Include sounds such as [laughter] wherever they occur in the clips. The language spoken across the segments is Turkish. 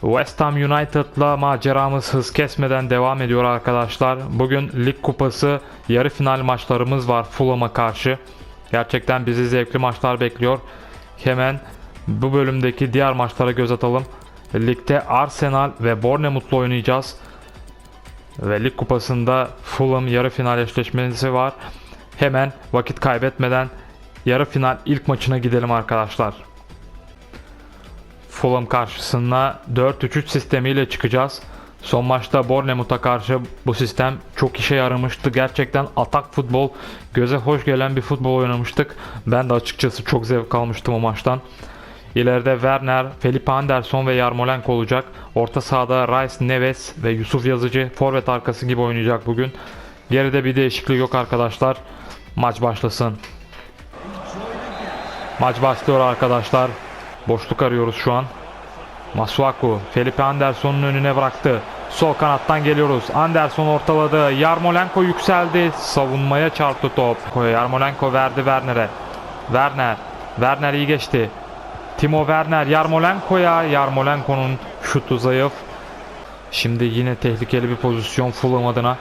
West Ham United'la maceramız hız kesmeden devam ediyor arkadaşlar. Bugün lig kupası yarı final maçlarımız var Fulham'a karşı. Gerçekten bizi zevkli maçlar bekliyor. Hemen bu bölümdeki diğer maçlara göz atalım. Ligde Arsenal ve Bournemouth'la oynayacağız. Ve lig kupasında Fulham yarı final eşleşmesi var. Hemen vakit kaybetmeden yarı final ilk maçına gidelim arkadaşlar. Fulham karşısında 4-3-3 sistemiyle çıkacağız. Son maçta Bournemouth'a karşı bu sistem çok işe yaramıştı. Gerçekten atak futbol, göze hoş gelen bir futbol oynamıştık. Ben de açıkçası çok zevk almıştım o maçtan. İleride Werner, Felipe Anderson ve Yarmolenko olacak. Orta sahada Rice, Neves ve Yusuf Yazıcı forvet arkası gibi oynayacak bugün. Geride bir değişiklik yok arkadaşlar. Maç başlasın. Maç başlıyor arkadaşlar. Boşluk arıyoruz şu an. Masuaku Felipe Anderson'un önüne bıraktı. Sol kanattan geliyoruz. Anderson ortaladı. Yarmolenko yükseldi. Savunmaya çarptı top. Yarmolenko verdi Werner'e. Werner. Werner iyi geçti. Timo Werner Yarmolenko'ya. Yarmolenko'nun şutu zayıf. Şimdi yine tehlikeli bir pozisyon Fulham adına.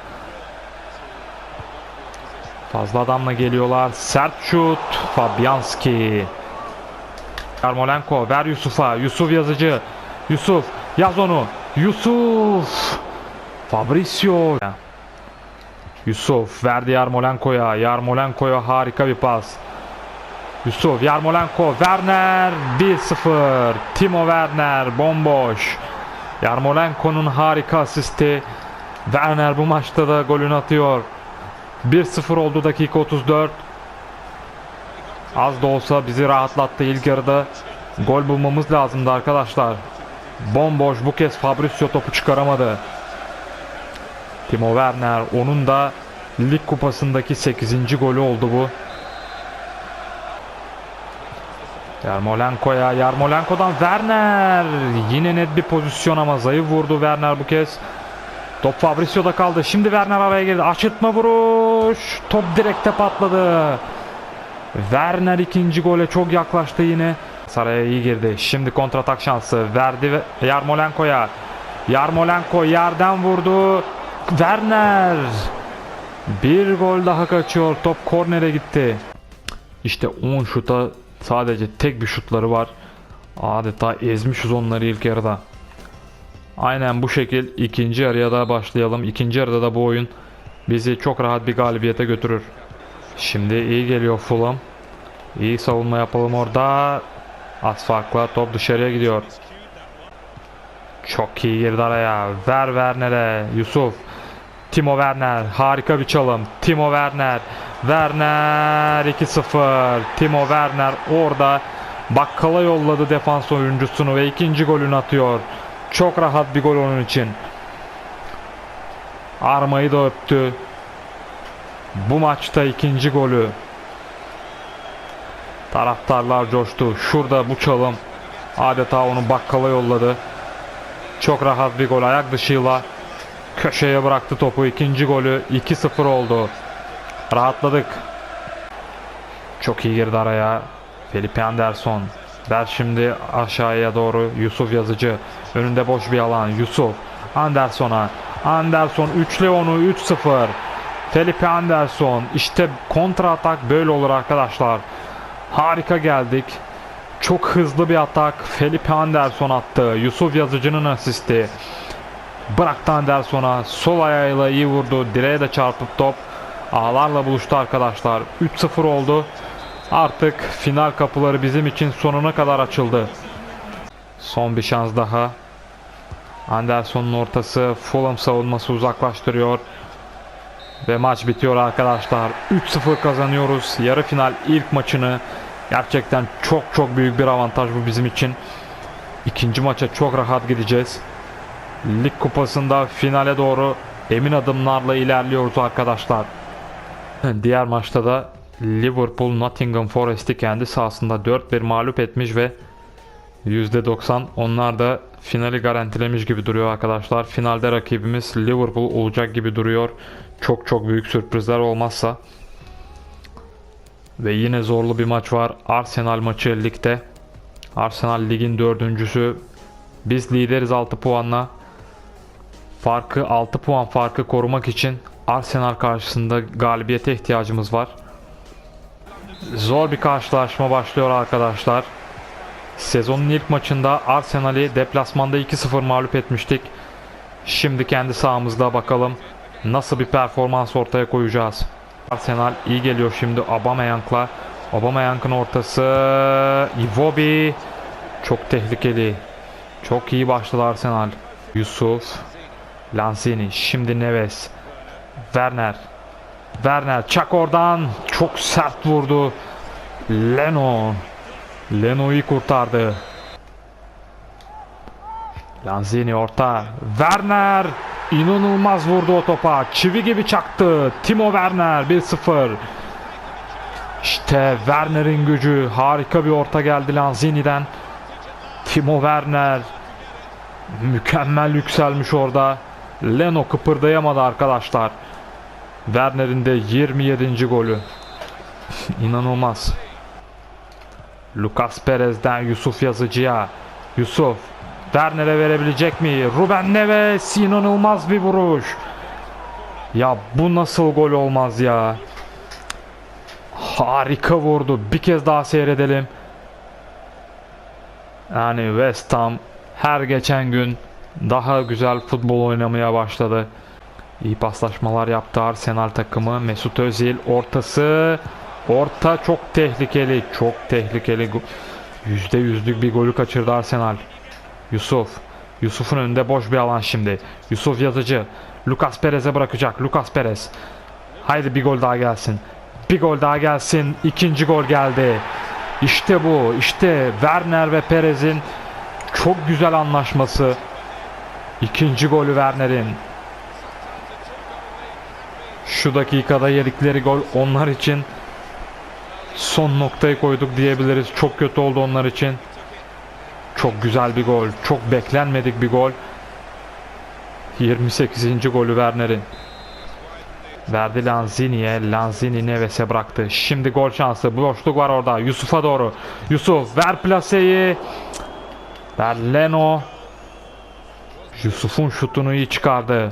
Fazla adamla geliyorlar. Sert şut. Fabianski. Yarmolenko ver Yusuf'a. Yusuf yazıcı. Yusuf yaz onu. Yusuf. Fabricio. Yusuf verdi Yarmolenko'ya. Yarmolenko'ya harika bir pas. Yusuf Yarmolenko Werner 1-0. Timo Werner bomboş. Yarmolenko'nun harika asisti. Werner bu maçta da golünü atıyor. 1-0 oldu dakika 34. Az da olsa bizi rahatlattı ilk yarıda. Gol bulmamız lazımdı arkadaşlar. Bomboş bu kez Fabricio topu çıkaramadı. Timo Werner onun da lig kupasındaki 8. golü oldu bu. Yarmolenko'ya Yarmolenko'dan Werner yine net bir pozisyon ama zayıf vurdu Werner bu kez. Top Fabricio'da kaldı. Şimdi Werner araya girdi. Aşırtma vuruş. Top direkte patladı. Werner ikinci gole çok yaklaştı yine. Saraya iyi girdi. Şimdi kontratak şansı. Verdi ve Yarmolenko'ya. Yarmolenko yerden vurdu. Werner. Bir gol daha kaçıyor. Top kornere gitti. İşte 10 şuta sadece tek bir şutları var. Adeta ezmişiz onları ilk yarıda. Aynen bu şekil ikinci yarıya da başlayalım. İkinci yarıda da bu oyun bizi çok rahat bir galibiyete götürür. Şimdi iyi geliyor Fulham. İyi savunma yapalım orada. Az farkla top dışarıya gidiyor. Çok iyi girdi araya. Ver Werner'e. Yusuf. Timo Werner. Harika bir çalım. Timo Werner. Werner 2-0. Timo Werner orada bakkala yolladı defans oyuncusunu ve ikinci golünü atıyor. Çok rahat bir gol onun için. Armayı da öptü. Bu maçta ikinci golü. Taraftarlar coştu. Şurada bu çalım adeta onu bakkala yolladı. Çok rahat bir gol ayak dışıyla köşeye bıraktı topu. İkinci golü 2-0 oldu. Rahatladık. Çok iyi girdi araya. Felipe Anderson. Ver şimdi aşağıya doğru Yusuf Yazıcı. Önünde boş bir alan. Yusuf. Anderson'a. Anderson 3'le onu 3-0. Felipe Anderson. İşte kontra atak böyle olur arkadaşlar. Harika geldik. Çok hızlı bir atak. Felipe Anderson attı. Yusuf Yazıcı'nın asisti. Bıraktı Anderson'a. Sol ayağıyla iyi vurdu. Direğe de çarpıp top ağlarla buluştu arkadaşlar. 3-0 oldu. Artık final kapıları bizim için sonuna kadar açıldı. Son bir şans daha. Anderson'un ortası Fulham savunması uzaklaştırıyor. Ve maç bitiyor arkadaşlar. 3-0 kazanıyoruz. Yarı final ilk maçını. Gerçekten çok çok büyük bir avantaj bu bizim için. İkinci maça çok rahat gideceğiz. Lig kupasında finale doğru emin adımlarla ilerliyoruz arkadaşlar. Diğer maçta da Liverpool Nottingham Forest'i kendi sahasında 4-1 mağlup etmiş ve %90 onlar da finali garantilemiş gibi duruyor arkadaşlar. Finalde rakibimiz Liverpool olacak gibi duruyor. Çok çok büyük sürprizler olmazsa. Ve yine zorlu bir maç var. Arsenal maçı ligde. Arsenal ligin dördüncüsü. Biz lideriz 6 puanla. Farkı 6 puan farkı korumak için Arsenal karşısında galibiyete ihtiyacımız var. Zor bir karşılaşma başlıyor arkadaşlar. Sezonun ilk maçında Arsenal'i deplasmanda 2-0 mağlup etmiştik. Şimdi kendi sahamızda bakalım nasıl bir performans ortaya koyacağız. Arsenal iyi geliyor şimdi Aubameyang'la. Aubameyang'ın ortası Iwobi çok tehlikeli. Çok iyi başladı Arsenal. Yusuf Lanzini şimdi Neves Werner Werner çak oradan çok sert vurdu. Leno Leno'yu kurtardı. Lanzini orta. Werner inanılmaz vurdu o topa. Çivi gibi çaktı. Timo Werner 1-0. İşte Werner'in gücü. Harika bir orta geldi Lanzini'den. Timo Werner mükemmel yükselmiş orada. Leno kıpırdayamadı arkadaşlar. Werner'in de 27. golü. [laughs] İnanılmaz. Lucas Perez'den Yusuf Yazıcı'ya. Yusuf Werner'e verebilecek mi? Ruben Neves inanılmaz bir vuruş. Ya bu nasıl gol olmaz ya. Harika vurdu. Bir kez daha seyredelim. Yani West Ham her geçen gün daha güzel futbol oynamaya başladı. İyi paslaşmalar yaptı Arsenal takımı. Mesut Özil ortası. Orta çok tehlikeli. Çok tehlikeli. Yüzde yüzlük bir golü kaçırdı Arsenal. Yusuf. Yusuf'un önünde boş bir alan şimdi. Yusuf Yazıcı. Lucas Perez'e bırakacak. Lucas Perez. Haydi bir gol daha gelsin. Bir gol daha gelsin. İkinci gol geldi. İşte bu. İşte Werner ve Perez'in çok güzel anlaşması. İkinci golü Werner'in. Şu dakikada yedikleri gol onlar için son noktayı koyduk diyebiliriz. Çok kötü oldu onlar için. Çok güzel bir gol. Çok beklenmedik bir gol. 28. golü Werner'in. Verdi Lanzini'ye. Lanzini Neves'e bıraktı. Şimdi gol şansı. Boşluk var orada. Yusuf'a doğru. Yusuf ver plaseyi. Ver Leno. Yusuf'un şutunu iyi çıkardı.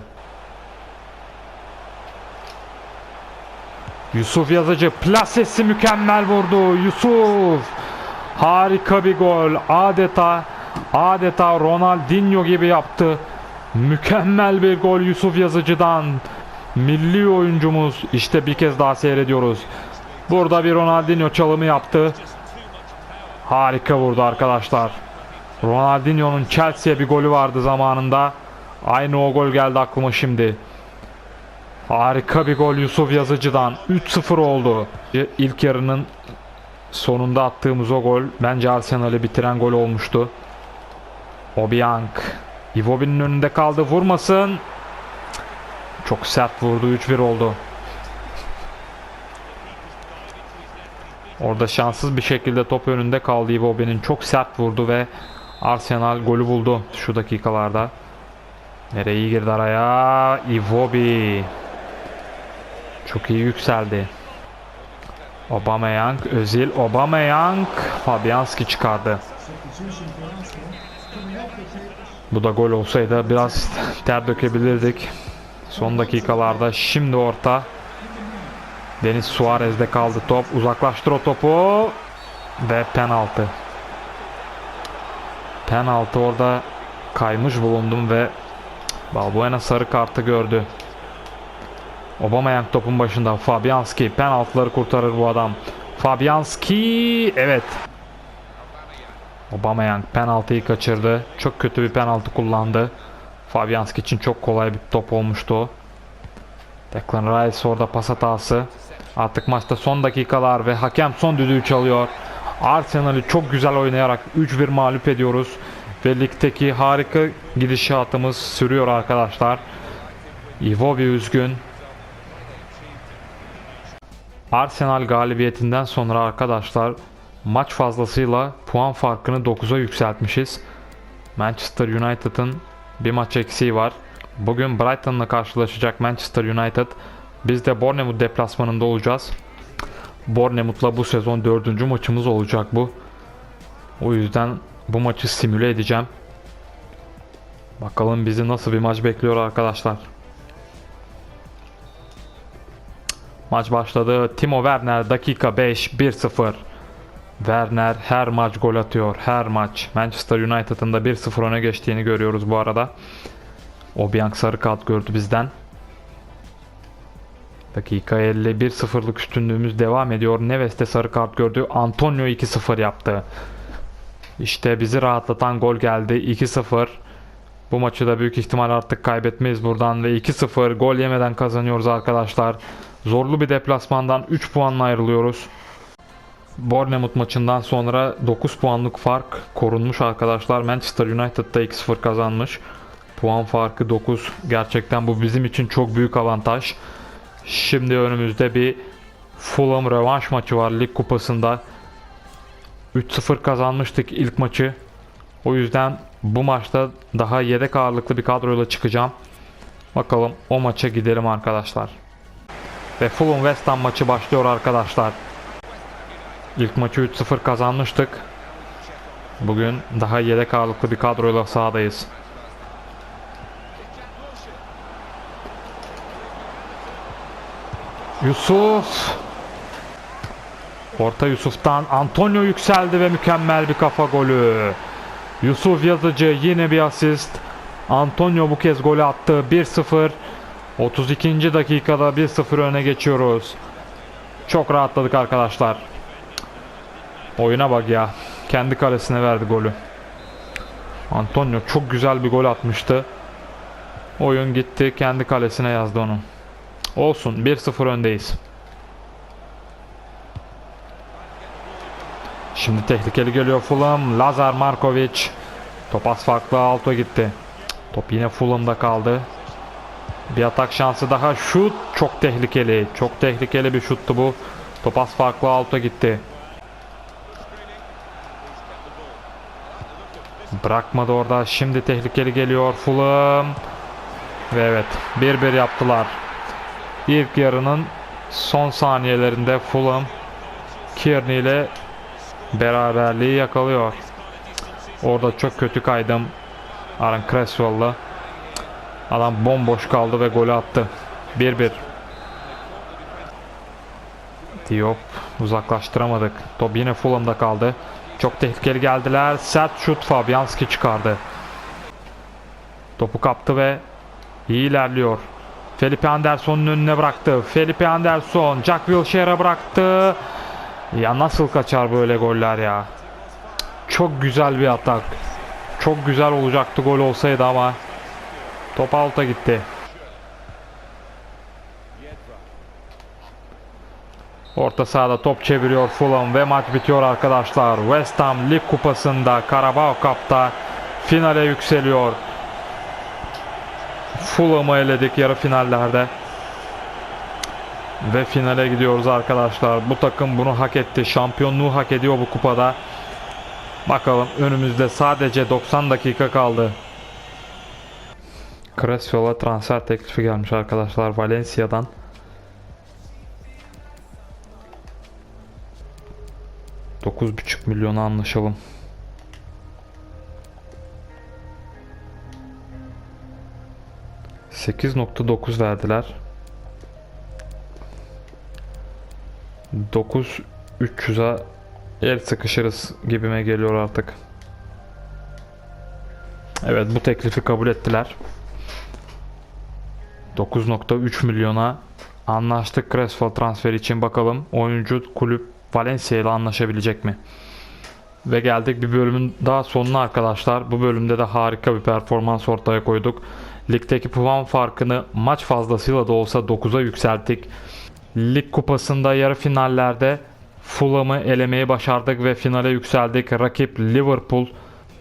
Yusuf Yazıcı plasesi mükemmel vurdu. Yusuf harika bir gol. Adeta adeta Ronaldinho gibi yaptı. Mükemmel bir gol Yusuf Yazıcı'dan. Milli oyuncumuz işte bir kez daha seyrediyoruz. Burada bir Ronaldinho çalımı yaptı. Harika vurdu arkadaşlar. Ronaldinho'nun Chelsea'ye bir golü vardı zamanında. Aynı o gol geldi aklıma şimdi. Harika bir gol Yusuf Yazıcı'dan. 3-0 oldu. İlk yarının sonunda attığımız o gol bence Arsenal'i bitiren gol olmuştu. Obiang. Iwobi'nin önünde kaldı. Vurmasın. Çok sert vurdu. 3-1 oldu. Orada şanssız bir şekilde top önünde kaldı Iwobi'nin. Çok sert vurdu ve Arsenal golü buldu şu dakikalarda. Nereye girdi araya? Iwobi. Çok iyi yükseldi. Aubameyang, Özil, Aubameyang, Fabianski çıkardı. Bu da gol olsaydı biraz ter dökebilirdik. Son dakikalarda şimdi orta. Deniz Suarez'de kaldı top. Uzaklaştır o topu. Ve penaltı. Penaltı orada kaymış bulundum ve Balbuena sarı kartı gördü. Aubameyang topun başında. Fabianski penaltıları kurtarır bu adam. Fabianski evet. Aubameyang penaltıyı kaçırdı. Çok kötü bir penaltı kullandı. Fabianski için çok kolay bir top olmuştu. Declan Rice orada pas hatası. Artık maçta son dakikalar ve hakem son düdüğü çalıyor. Arsenal'i çok güzel oynayarak 3-1 mağlup ediyoruz. Ve ligdeki harika gidişatımız sürüyor arkadaşlar. Iwobi üzgün. Arsenal galibiyetinden sonra arkadaşlar maç fazlasıyla puan farkını 9'a yükseltmişiz. Manchester United'ın bir maç eksiği var. Bugün Brighton'la karşılaşacak Manchester United. Biz de Bournemouth deplasmanında olacağız. Bournemouth'la bu sezon dördüncü maçımız olacak bu. O yüzden bu maçı simüle edeceğim. Bakalım bizi nasıl bir maç bekliyor arkadaşlar. Maç başladı. Timo Werner dakika 5 1-0. Werner her maç gol atıyor. Her maç. Manchester United'ın da 1-0 öne geçtiğini görüyoruz bu arada. Obiang sarı kart gördü bizden. Dakika 50 1-0'lık üstünlüğümüz devam ediyor. Neves de sarı kart gördü. Antonio 2-0 yaptı. İşte bizi rahatlatan gol geldi. 2-0. Bu maçı da büyük ihtimal artık kaybetmeyiz buradan ve 2-0 gol yemeden kazanıyoruz arkadaşlar. Zorlu bir deplasmandan 3 puanla ayrılıyoruz. Bournemouth maçından sonra 9 puanlık fark korunmuş arkadaşlar. Manchester United da 2-0 kazanmış. Puan farkı 9. Gerçekten bu bizim için çok büyük avantaj. Şimdi önümüzde bir Fulham rövanş maçı var lig kupasında. 3-0 kazanmıştık ilk maçı. O yüzden bu maçta daha yedek ağırlıklı bir kadroyla çıkacağım. Bakalım o maça gidelim arkadaşlar. Ve Fulham West Ham maçı başlıyor arkadaşlar. İlk maçı 3-0 kazanmıştık. Bugün daha yedek ağırlıklı bir kadroyla sahadayız. Yusuf. Orta Yusuf'tan Antonio yükseldi ve mükemmel bir kafa golü. Yusuf Yazıcı yine bir asist. Antonio bu kez golü attı. 1-0. 32. dakikada 1-0 öne geçiyoruz. Çok rahatladık arkadaşlar. Oyuna bak ya. Kendi kalesine verdi golü. Antonio çok güzel bir gol atmıştı. Oyun gitti. Kendi kalesine yazdı onu. Olsun. 1-0 öndeyiz. Şimdi tehlikeli geliyor Fulham. Lazar Markovic. Top az farklı alto gitti. Top yine Fulham'da kaldı. Bir atak şansı daha. Şut çok tehlikeli. Çok tehlikeli bir şuttu bu. Top az farklı alto gitti. Bırakmadı orada. Şimdi tehlikeli geliyor Fulham. Ve evet 1-1 yaptılar. İlk yarının son saniyelerinde Fulham Kearney ile beraberliği yakalıyor. Orada çok kötü kaydım. Aaron Cresswell'la. Adam bomboş kaldı ve golü attı. 1-1. Diop uzaklaştıramadık. Top yine Fulham'da kaldı. Çok tehlikeli geldiler. Sert şut Fabianski çıkardı. Topu kaptı ve iyi ilerliyor. Felipe Anderson'un önüne bıraktı. Felipe Anderson Jack Wilshere'a bıraktı. Ya nasıl kaçar böyle goller ya. Çok güzel bir atak. Çok güzel olacaktı gol olsaydı ama top alta gitti. Orta sahada top çeviriyor Fulham ve maç bitiyor arkadaşlar. West Ham Lig Kupası'nda Carabao Cup'ta finale yükseliyor. Fulham'ı eledik yarı finallerde. Ve finale gidiyoruz arkadaşlar. Bu takım bunu hak etti. Şampiyonluğu hak ediyor bu kupada. Bakalım önümüzde sadece 90 dakika kaldı. Creswell'a transfer teklifi gelmiş arkadaşlar Valencia'dan. Dokuz buçuk milyona anlaşalım. Sekiz nokta dokuz verdiler. 9 300'e el sıkışırız gibime geliyor artık. Evet bu teklifi kabul ettiler. 9.3 milyona anlaştık Crespo transfer için bakalım oyuncu kulüp Valencia ile anlaşabilecek mi? Ve geldik bir bölümün daha sonuna arkadaşlar. Bu bölümde de harika bir performans ortaya koyduk. Ligdeki puan farkını maç fazlasıyla da olsa 9'a yükselttik. Lig kupasında yarı finallerde Fulham'ı elemeyi başardık ve finale yükseldik. Rakip Liverpool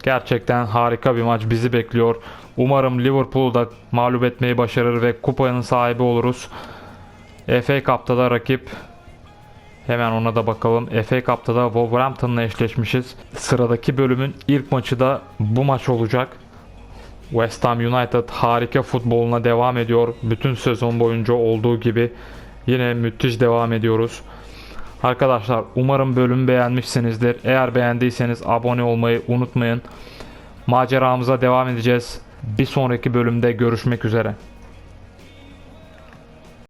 gerçekten harika bir maç bizi bekliyor. Umarım Liverpool'u da mağlup etmeyi başarır ve kupanın sahibi oluruz. FA Cup'ta da rakip Hemen ona da bakalım. FA Cup'ta da Wolverhampton'la eşleşmişiz. Sıradaki bölümün ilk maçı da bu maç olacak. West Ham United harika futboluna devam ediyor. Bütün sezon boyunca olduğu gibi yine müthiş devam ediyoruz. Arkadaşlar umarım bölümü beğenmişsinizdir. Eğer beğendiyseniz abone olmayı unutmayın. Maceramıza devam edeceğiz. Bir sonraki bölümde görüşmek üzere.